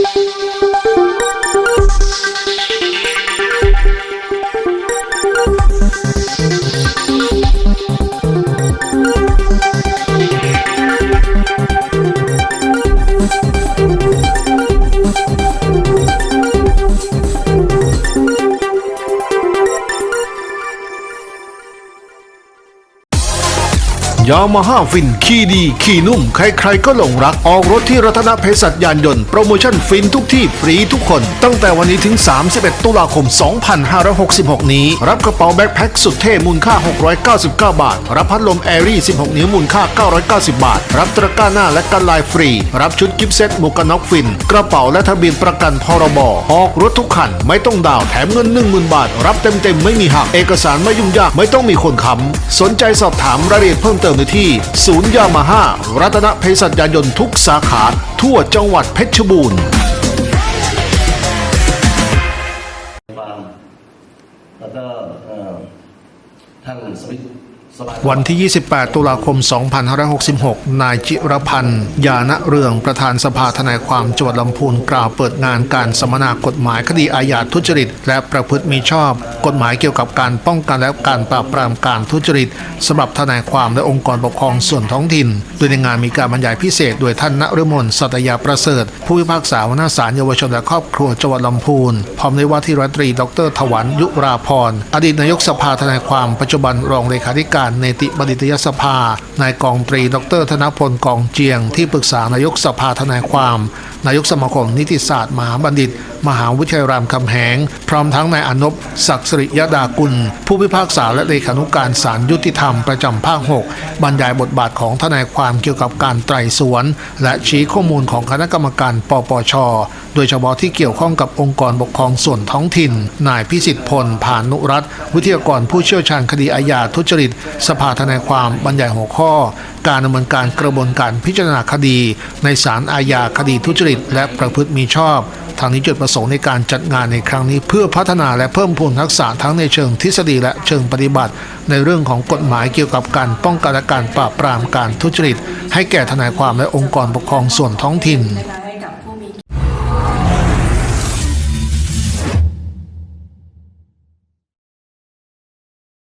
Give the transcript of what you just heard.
Thank you. ยามาฮ่าฟินขี่ดี ขี่นุ่ม ใครๆก็หลงรัก ออกรถที่รัตนเพศัตยานยนต์ โปรโมชั่นฟินทุกที่ฟรีทุกคน ตั้งแต่วันนี้ถึง 31 ตุลาคม 2566 นี้ รับกระเป๋าแบ็คแพ็คสุดเท่มูลค่า 699 บาท รับพัดลมแอรี่ 16 นิ้วมูลค่า 990 บาท รับตะกร้าหน้าและกันลายฟรี รับชุดกิฟต์เซตหมวกกันน็อกฟิน กระเป๋าและทะเบียนประกันพรบออกรถทุกคันไม่ต้องดาวน์แถมเงิน 10,000 บาท รับเต็มๆไม่มีหักเอกสารไม่ยุ่งยากไม่ต้องมีคนค้ำสนใจสอบถามรายละเอียดเพิ่มเติมได้ที่ศูนย์ยามาฮ่ารัตนเพศัตยานยนต์ทุกสาขาทั่วจังหวัดเพชรบูรณ์แล้วก็ท่านสวิต วันที่ 28 ตุลาคม 2566 นายจิรพันธ์ ยาณเรือง ประธานสภาทนายความจังหวัดลำพูนกล่าวเปิดงานการสัมมนากฎหมายคดีอาญาทุจริต และประพฤติมิชอบ กฎหมายเกี่ยวกับการป้องกันและการปราบปรามการทุจริตสำหรับทนายความและองค์กรปกครองส่วนท้องถิ่น โดยในงานมีการบรรยายพิเศษ โดยท่านณฤมลสัตยาประเสริฐ ผู้พิพากษาหัวหน้าศาลเยาวชนและครอบครัวจังหวัดลำพูน พร้อมด้วยว่าที่ร้อยตรี ดรถวันยุราพรอดีตนายกสภาทนายความปัจจุบันรองเลขาธิการเนติบัณฑิตยสภานายกองตรี ดร ธนพลกองเจียง ที่ปรึกษานายกสภาทนายความ นายกสมาคมนิติศาสตร์มหาบัณฑิต มหาวิทยาลัยรามคำแหง พร้อมทั้งนายอนบศักดิ์สิริยดากุล ผู้พิพากษาและเลขานุการศาลยุติธรรมประจำภาค 6 บรรยายบทบาทของทนายความเกี่ยวกับการไตร่สวน และชี้ข้อมูลของคณะกรรมการปปช โดยเฉพาะที่เกี่ยวข้องกับองค์กรปกครองส่วนท้องถิ่น นายพิสิทธิ์พลผานุรัตวิทยากรผู้เชี่ยวชาญคดีอาญาทุจริตสภาทนายความบรรยายหัวข้อ การดำเนินการกระบวนการพิจารณาคดี ในศาลอาญาคดีทุจริต และประพฤติมีชอบทางนี้จุดประสงค์ในการจัดงานในครั้งนี้ เพื่อพัฒนาและเพิ่มพูนทักษะทั้งในเชิงทฤษฎีและเชิงปฏิบัติ ในเรื่องของกฎหมายเกี่ยวกับการป้องกันและการปราบปรามการทุจริต ให้แก่ทนายความและองค์กรปกครองส่วนท้องถิ่น